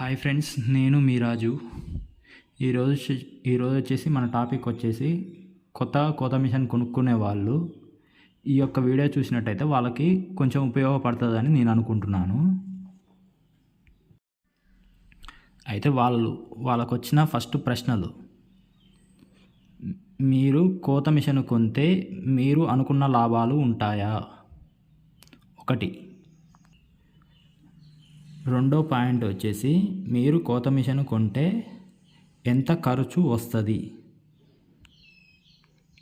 Hi friends నేను మీ రాజు. ఈరోజు ఈరోజు వచ్చేసి మన టాపిక్ వచ్చేసి కొత్త కొత్త మిషన్ కొనుక్కునే వాళ్ళు ఈ యొక్క వీడియో చూసినట్టయితే వాళ్ళకి కొంచెం ఉపయోగపడుతుందని నేను అనుకుంటున్నాను. అయితే వాళ్ళు వాళ్ళకు వచ్చిన ఫస్ట్ ప్రశ్నలు. మీరు కోత మిషన్ కొంటే మీరు అనుకున్న లాభాలు ఉంటాయా? ఒకటి. రెండో పాయింట్ వచ్చేసి మీరు కోత మిషన్ కొంటే ఎంత ఖర్చు వస్తుంది?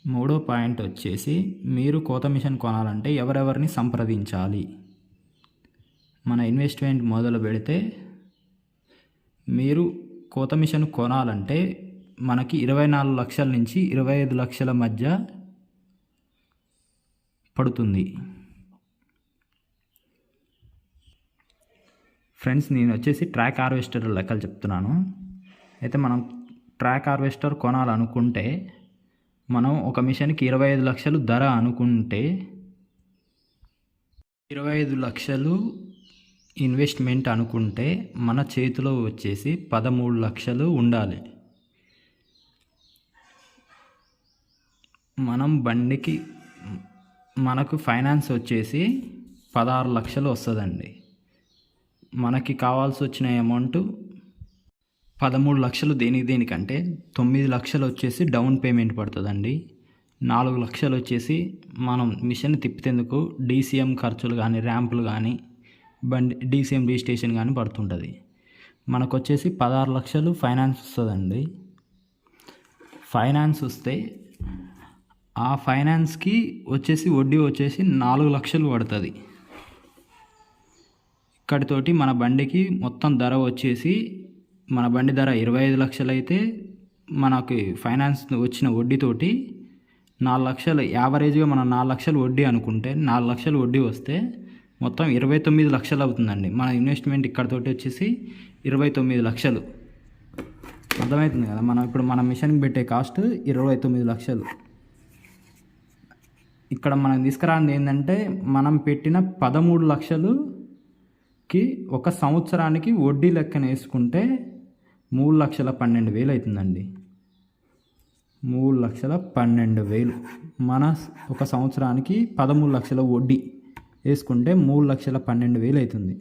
మూడో పాయింట్ వచ్చేసి మీరు కోత మిషన్ కొనాలంటే ఎవరెవరిని సంప్రదించాలి? మన ఇన్వెస్ట్మెంట్ మొదలు పెడితే మీరు కోత మిషన్ కొనాలంటే మనకి ఇరవై నాలుగు లక్షల నుంచి ఇరవై ఐదు లక్షల మధ్య పడుతుంది. ఫ్రెండ్స్ నేను వచ్చేసి ట్రాక్ హార్వెస్టర్ లెక్కలు చెప్తున్నాను. అయితే మనం ట్రాక్ హార్వెస్టర్ కొనాలనుకుంటే మనం ఒక మిషన్కి ఇరవై ఐదు లక్షలు ధర అనుకుంటే ఇరవై ఐదు లక్షలు ఇన్వెస్ట్మెంట్ అనుకుంటే మన చేతిలో వచ్చేసి పదమూడు లక్షలు ఉండాలి. మనం బండికి మనకు ఫైనాన్స్ వచ్చేసి పదహారు లక్షలు వస్తుందండి. మనకి కావాల్సి వచ్చిన అమౌంట్ పదమూడు లక్షలు దేనికి దేనికంటే తొమ్మిది లక్షలు వచ్చేసి డౌన్ పేమెంట్ పడుతుందండి. నాలుగు లక్షలు వచ్చేసి మనం మిషన్ తిప్పితేందుకు డీసీఎం ఖర్చులు కానీ ర్యాంపులు కానీ బండి డీసీఎం రిజిస్ట్రేషన్ కానీ పడుతుంటుంది. మనకు వచ్చేసి పదహారు లక్షలు ఫైనాన్స్ వస్తుందండి. ఫైనాన్స్ వస్తే ఆ ఫైనాన్స్కి వచ్చేసి వడ్డీ వచ్చేసి నాలుగు లక్షలు పడుతుంది. ఇక్కడితోటి మన బండికి మొత్తం ధర వచ్చేసి మన బండి ధర ఇరవై ఐదు లక్షలు అయితే మనకి ఫైనాన్స్ వచ్చిన వడ్డీతోటి నాలుగు లక్షలు యావరేజ్గా మనం నాలుగు లక్షలు వడ్డీ అనుకుంటే నాలుగు లక్షలు వడ్డీ వస్తే మొత్తం ఇరవై తొమ్మిది లక్షలు అవుతుందండి. మన ఇన్వెస్ట్మెంట్ ఇక్కడతోటి వచ్చేసి ఇరవై తొమ్మిది లక్షలు. అర్థమవుతుంది కదా? మనం ఇప్పుడు మన మిషన్కి పెట్టే కాస్ట్ ఇరవై తొమ్మిది లక్షలు. ఇక్కడ మనం తీసుకురాంది ఏంటంటే మనం పెట్టిన పదమూడు లక్షలు కి ఒక సంవత్సరానికి వడ్డీ లెక్కన వేసుకుంటే మూడు లక్షల పన్నెండు వేలు అవుతుందండి మూడు లక్షల పన్నెండు వేలు. మన ఒక సంవత్సరానికి పదమూడు లక్షల వడ్డీ వేసుకుంటే మూడు లక్షల పన్నెండు వేలు అవుతుంది.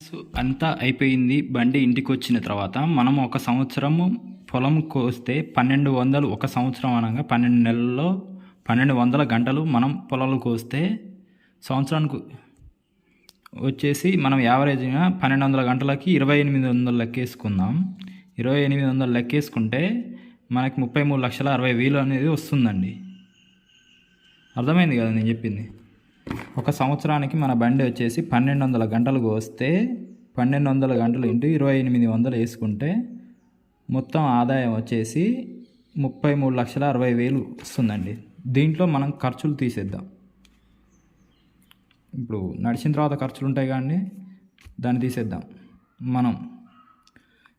సో అంతా అయిపోయింది. బండి ఇంటికి వచ్చిన తర్వాత మనం ఒక సంవత్సరము పొలం కోస్తే పన్నెండు వందలు ఒక సంవత్సరం అనగా పన్నెండు నెలల్లో పన్నెండు వందల గంటలు మనం పొలాలు కోస్తే సంవత్సరానికి వచ్చేసి మనం యావరేజ్గా పన్నెండు వందల గంటలకి ఇరవై ఎనిమిది వందలు లెక్కేసుకుందాం. ఇరవై ఎనిమిది వందలు లెక్కేసుకుంటే మనకి ముప్పై మూడు లక్షల అరవై వేలు అనేది వస్తుందండి. అర్థమైంది కదా నేను చెప్పింది? ఒక సంవత్సరానికి మన బండి వచ్చేసి పన్నెండు వందల గంటలకు వస్తే పన్నెండు వందల గంటలు ఇంటూ ఇరవై ఎనిమిది వందలు వేసుకుంటే మొత్తం ఆదాయం వచ్చేసి ముప్పై మూడు లక్షల అరవై వేలు వస్తుందండి. దీంట్లో మనం ఖర్చులు తీసేద్దాం. ఇప్పుడు నడిచిన తర్వాత ఖర్చులు ఉంటాయి కానీ దాన్ని తీసేద్దాం. మనం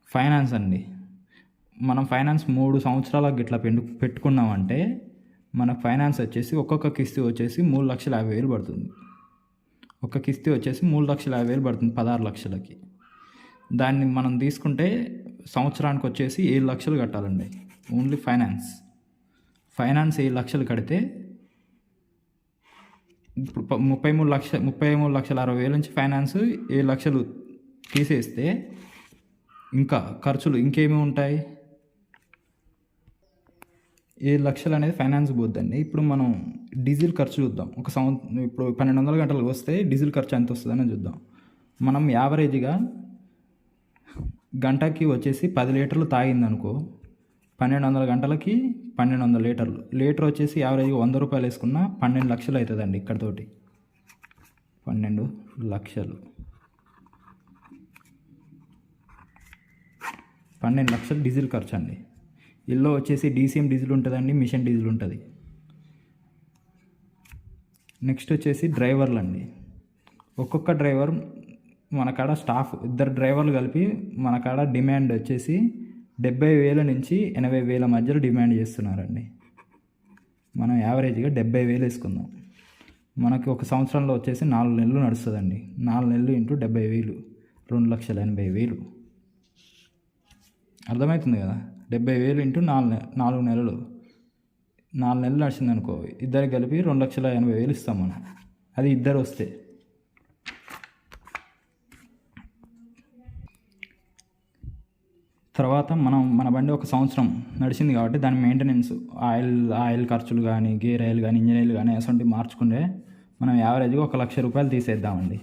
ఫైనాన్స్ అండి. మనం ఫైనాన్స్ మూడు సంవత్సరాలకు ఇట్లా పెండు పెట్టుకున్నామంటే మన ఫైనాన్స్ వచ్చేసి ఒక్కొక్క కిస్తీ వచ్చేసి మూడు లక్షల యాభై వేలు పడుతుంది. ఒక కిస్తీ వచ్చేసి మూడు లక్షల యాభై వేలు పడుతుంది పదహారు లక్షలకి. దాన్ని మనం తీసుకుంటే సంవత్సరానికి వచ్చేసి ఏడు లక్షలు కట్టాలండి. Only finance. ఫైనాన్స్ ఏడు లక్షలు కడితే ఇప్పుడు ముప్పై మూడు లక్ష ముప్పై మూడు లక్షల అరవై వేల నుంచి ఫైనాన్స్ ఏడు లక్షలు తీసేస్తే ఇంకా ఖర్చులు ఇంకేమి ఉంటాయి? ఏడు లక్షలు అనేది ఫైనాన్స్ పోద్దండి. ఇప్పుడు మనం డీజిల్ ఖర్చు చూద్దాం. ఒక సంవత్సరం ఇప్పుడు పన్నెండు వందల గంటలకు వస్తే డీజిల్ ఖర్చు ఎంత వస్తుందని చూద్దాం. మనం యావరేజ్గా గంటకి వచ్చేసి పది లీటర్లు తాగిందనుకో పన్నెండు వందల గంటలకి పన్నెండు వందల లీటర్లు. లీటర్ వచ్చేసి యావరేజ్గా వంద రూపాయలు వేసుకున్న పన్నెండు లక్షలు అవుతుందండి ఇక్కడతోటి. పన్నెండు లక్షలు. పన్నెండు లక్షలు డీజిల్ ఖర్చు అండి ఇల్లు వచ్చేసి డీసీఎం డీజిల్ ఉంటుందండి మిషన్ డీజిల్ ఉంటుంది. నెక్స్ట్ వచ్చేసి డ్రైవర్లు అండి ఒక్కొక్క డ్రైవర్ మన కాడ స్టాఫ్ ఇద్దరు డ్రైవర్లు కలిపి మన కాడ డిమాండ్ వచ్చేసి డెబ్బై వేల నుంచి ఎనభై వేల మధ్యలో డిమాండ్ చేస్తున్నారండి. మనం యావరేజ్గా డెబ్బై వేలు వేసుకుందాం. మనకి ఒక సంవత్సరంలో వచ్చేసి నాలుగు నెలలు నడుస్తుందండి. నాలుగు నెలలు ఇంటూ డెబ్బై వేలు రెండు లక్షల ఎనభై వేలు అర్థమవుతుంది కదా? డెబ్బై వేలు ఇంటూ నాలుగు నె- నాలుగు నెలలు. నాలుగు నెలలు నడిచిందనుకో ఇద్దరు కలిపి రెండు లక్షల ఎనభై వేలు ఇస్తాం మనం. అది ఇద్దరు వస్తే. తర్వాత మనం మన బండి ఒక సంవత్సరం నడిచింది కాబట్టి దాని మెయింటెనెన్స్ ఆయిల్ ఆయిల్ ఖర్చులు కానీ గేర్ ఆయిల్ కానీ ఇంజిన్ ఆయిల్ కానీ అసలు మార్చుకుంటే మనం యావరేజ్గా ఒక లక్ష రూపాయలు తీసేద్దామండి.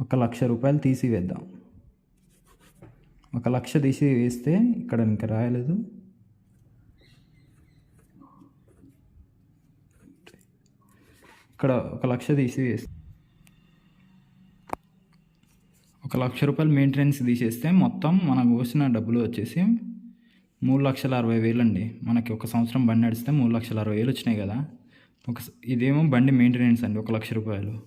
ఒక లక్ష రూపాయలు తీసి వేద్దాం ఒక లక్ష తీసి వేస్తే ఇక్కడ ఇంకా రాయలేదు. ఇక్కడ ఒక లక్ష తీసి వేస్తే ఒక లక్ష రూపాయలు మెయింటెనెన్స్ తీసేస్తే మొత్తం మనకు వచ్చిన డబ్బులు వచ్చేసి మూడు లక్షల అరవై వేలు అండి. మనకి ఒక సంవత్సరం బండి నడిస్తే మూడు లక్షల అరవై వేలు వచ్చినాయి కదా. ఒక ఇదేమో బండి మెయింటెనెన్స్ అండి ఒక లక్ష రూపాయలు.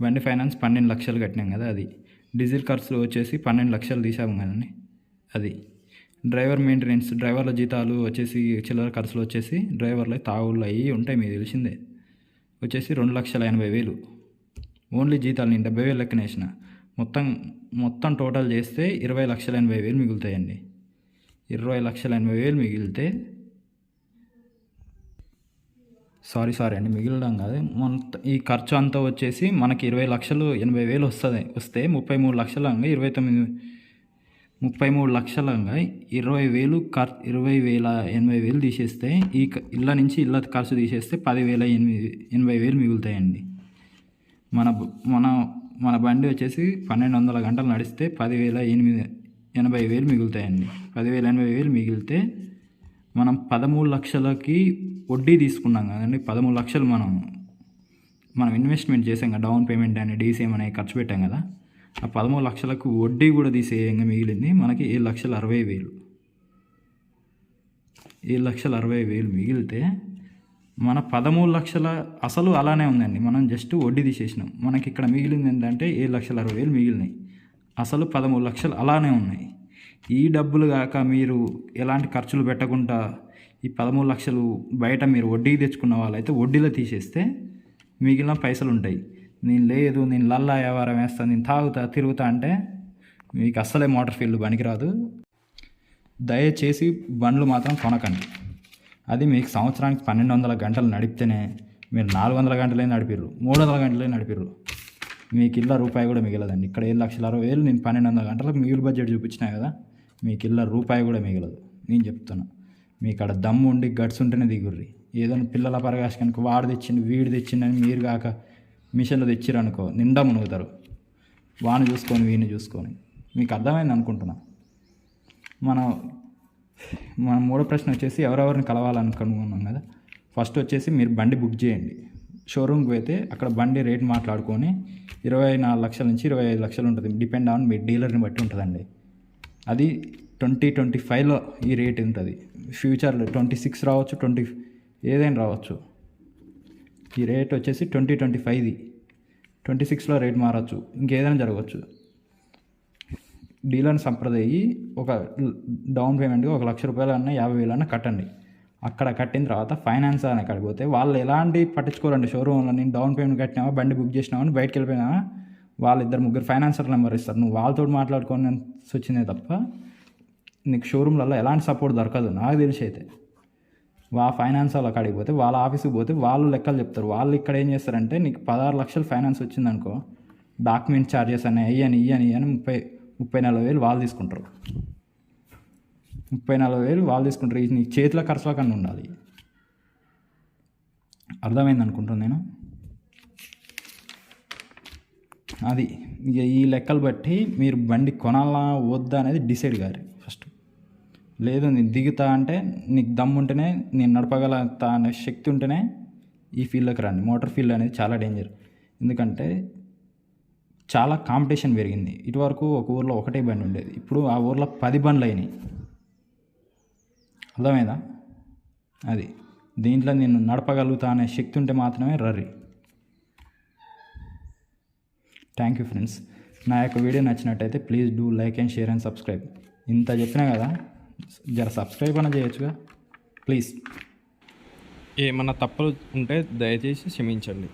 బండి ఫైనాన్స్ పన్నెండు లక్షలు కట్టినాం కదా అది. డీజిల్ ఖర్చులు వచ్చేసి పన్నెండు లక్షలు తీసాము కదండి అది. డ్రైవర్ మెయింటెనెన్స్ డ్రైవర్ల జీతాలు వచ్చేసి చిల్లర ఖర్చులు వచ్చేసి డ్రైవర్లు తావుళ్ళు అవి ఉంటాయి మీకు తెలిసిందే. వచ్చేసి రెండు లక్షల ఎనభై వేలు. ఓన్లీ జీతాలు నేను డెబ్బై వేలు లెక్కనేసిన మొత్తం మొత్తం టోటల్ చేస్తే ఇరవై లక్షల ఎనభై వేలు మిగులుతాయండి. ఇరవై లక్షల ఎనభై వేలు మిగిలితే సారీ సారీ అండి మిగిలడం కాదు. మొత్తం ఈ ఖర్చు అంతా వచ్చేసి మనకి ఇరవై లక్షలు ఎనభై వేలు వస్తుంది వస్తే ముప్పై మూడు లక్షలంగా ఇరవై తొమ్మిది ముప్పై మూడు లక్షలంగా ఇరవై వేలు ఖర్ ఇరవై వేల ఎనభై వేలు తీసేస్తే ఈ క- ఇళ్ళ నుంచి ఇళ్ళ ఖర్చు తీసేస్తే పదివేల ఎనిమిది ఎనభై వేలు మిగులుతాయండి. మన మన మన బండి వచ్చేసి పన్నెండు వందల గంటలు నడిస్తే పదివేల ఎనిమిది ఎనభై వేలు మిగులుతాయండి. పదివేల ఎనభై వేలు మిగిలితే మనం పదమూడు లక్షలకి వడ్డీ తీసుకున్నాం కదండి. పదమూడు లక్షలు మనం మనం ఇన్వెస్ట్మెంట్ చేసాం కదా డౌన్ పేమెంట్ అని డీసీఎం అనే ఖర్చు పెట్టాం కదా. ఆ పదమూడు లక్షలకు వడ్డీ కూడా తీసేయంగా మిగిలింది. మనకి ఏడు లక్షల అరవై వేలు. ఏడు లక్షల అరవై వేలు మిగిలితే మన పదమూడు లక్షల అసలు అలానే ఉందండి. మనం జస్ట్ వడ్డీ తీసేసినాం. మనకి ఇక్కడ మిగిలింది ఏంటంటే ఏడు లక్షల అరవై వేలు మిగిలినాయి. అసలు పదమూడు లక్షలు అలానే ఉన్నాయి. ఈ డబ్బులు కాక మీరు ఎలాంటి ఖర్చులు పెట్టకుండా ఈ పదమూడు లక్షలు బయట మీరు వడ్డీకి తెచ్చుకున్న వాళ్ళైతే వడ్డీలో తీసేస్తే మిగిలిన పైసలు ఉంటాయి. నేను లేదు నేను లల్లా వ్యవహారం వేస్తాను నేను తాగుతా తిరుగుతా అంటే మీకు అస్సలే మోటార్ ఫీల్డ్ పనికిరాదు. దయచేసి బండ్లు మాత్రం కొనకండి. అది మీకు సంవత్సరానికి పన్నెండు వందల గంటలు నడిపితేనే మీరు నాలుగు వందల గంటలే నడిపిర్రు మూడు వందల గంటలే నడిపిర్రు. మీకు ఇళ్ళ రూపాయి కూడా మిగలదండి. ఇక్కడ ఏడు లక్షల అరవై వేలు నేను పన్నెండు వందల గంటలకు మిగిలి బడ్జెట్ చూపించినా కదా మీకు ఇళ్ళ రూపాయి కూడా మిగలదు. నేను చెప్తున్నా మీకు అక్కడ దమ్ము ఉండి గట్స్ ఉంటేనే దిగుర్రి. ఏదైనా పిల్లల పరగాశకానికి వాడు తెచ్చిండు వీడు తెచ్చిండని మీరు కాక మిషన్లు తెచ్చిర్రు అనుకో నిండా మునుగుతారు. వాని చూసుకొని వీని చూసుకొని. మీకు అర్థమైంది అనుకుంటున్నా. మనం మన మూడో ప్రశ్న వచ్చేసి ఎవరెవరిని కలవాలనుకున్నాం కదా? ఫస్ట్ వచ్చేసి మీరు బండి బుక్ చేయండి. షోరూమ్కి పోతే అక్కడ బండి రేట్ మాట్లాడుకొని ఇరవై నాలుగు లక్షల నుంచి ఇరవై ఐదు లక్షలు ఉంటుంది. డిపెండ్ ఆన్ మీ డీలర్ని బట్టి ఉంటుందండి. అది ట్వంటీ ట్వంటీ ఫైవ్లో ఈ రేట్ ఉంటుంది. ఫ్యూచర్లో ట్వంటీ సిక్స్ రావచ్చు ట్వంటీ ఏదైనా రావచ్చు. ఈ రేట్ వచ్చేసి ట్వంటీ ట్వంటీ ఫైవ్ది ట్వంటీ సిక్స్లో రేట్ మారచ్చు. ఇంకేదైనా జరగవచ్చు. డీలర్ని సంప్రదయ్యి ఒక డౌన్ పేమెంట్గా ఒక లక్ష రూపాయలు అన్న యాభై వేలు అన్న కట్టండి. అక్కడ కట్టిన తర్వాత ఫైనాన్స్ అని అక్కడికి పోతే వాళ్ళు ఎలాంటి పట్టించుకోరండి షోరూమ్లో నేను డౌన్ పేమెంట్ కట్టినావా? బండి బుక్ చేసినావా? అని బయటకు వెళ్ళిపోయినావా? వాళ్ళిద్దరు ముగ్గురు ఫైనాన్సర్ నెంబర్ ఇస్తారు. నువ్వు వాళ్ళతో మాట్లాడుకొని వచ్చిందే తప్ప నీకు షోరూమ్లలో ఎలాంటి సపోర్ట్ దొరకదు. నాకు తెలిసి అయితే వా ఫైనాన్స్ వాళ్ళ కాడికి పోతే వాళ్ళ ఆఫీస్కి పోతే వాళ్ళు లెక్కలు చెప్తారు. వాళ్ళు ఇక్కడ ఏం చేస్తారంటే నీకు పదహారు లక్షలు ఫైనాన్స్ వచ్చిందనుకో డాక్యుమెంట్ ఛార్జెస్ అని అయ్యని ఇయ్యని అని ముప్పై ముప్పై నలభై వేలు వాళ్ళు తీసుకుంటారు. ముప్పై నలభై వేలు వాళ్ళు తీసుకుంటారు. ఇది నీ చేతుల ఖర్చుల కన్నా ఉండాలి. అర్థమైంది అనుకుంటాను నేను? అది ఇక ఈ లెక్కలు బట్టి మీరు బండి కొనాలా వద్దా అనేది డిసైడ్ కారు ఫస్ట్ లేదు నేను దిగుతా అంటే నీకు దమ్ము ఉంటేనే నేను నడపగలుగుతా అనే శక్తి ఉంటేనే ఈ ఫీల్డ్లోకి రండి. మోటార్ ఫీల్డ్ అనేది చాలా డేంజర్. ఎందుకంటే చాలా కాంపిటీషన్ పెరిగింది. ఇటువరకు ఒక ఊర్లో ఒకటే బండి ఉండేది. ఇప్పుడు ఆ ఊర్లో పది బండ్లు అయినాయి. అర్థమైందా? అది. దీంట్లో నేను నడపగలుగుతా అనే శక్తి ఉంటే మాత్రమే రర్రి. థ్యాంక్ యూ ఫ్రెండ్స్ నా యొక్క వీడియో నచ్చినట్టయితే please do like and share and subscribe ఇంత చెప్పినా కదా జర సబ్స్క్రైబ్ అన్న చేయొచ్చుగా. ప్లీజ్ ఏమన్నా తప్పులు ఉంటే దయచేసి క్షమించండి.